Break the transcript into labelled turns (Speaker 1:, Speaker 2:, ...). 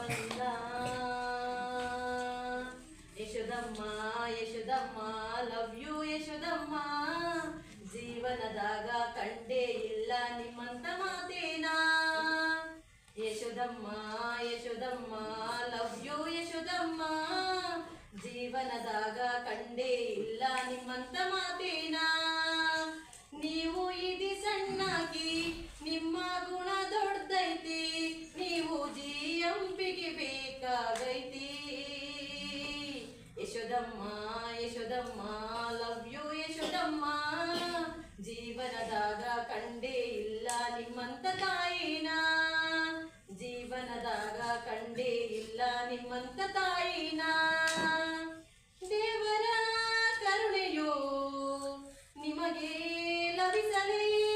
Speaker 1: Banda Yashodamma Yashodamma love you Yashodamma ಜೀವನದಾಗ ಕಂಡೇ ಇಲ್ಲ ನಿಮ್ಮಂತ ಮಾತೇನಾ ಯಶೋದಮ್ಮ ಯಶೋದಮ್ಮ ಲವ್ ಯು ಯಶೋದಮ್ಮ ಜೀವನದಾಗ ಕಂಡೇ ಇಲ್ಲ ನಿಮ್ಮಂತ ಮಾತೇನಾ ಒಪ್ಪಿಗೆ ಬೇಕಾಗೈತಿ. Yashodamma Yashodamma love you Yashodamma. ಜೀವನದಾಗ ಕಂಡೇ ಇಲ್ಲ ನಿಮ್ಮಂತ ತಾಯಿನ. ಜೀವನದಾಗ ಕಂಡೇ ಇಲ್ಲ ನಿಮ್ಮಂತ ತಾಯಿನ. ದೇವರ ಕರುಣೆಯೋ ನಿಮಗೆ ಲಭಿಸಲೇ.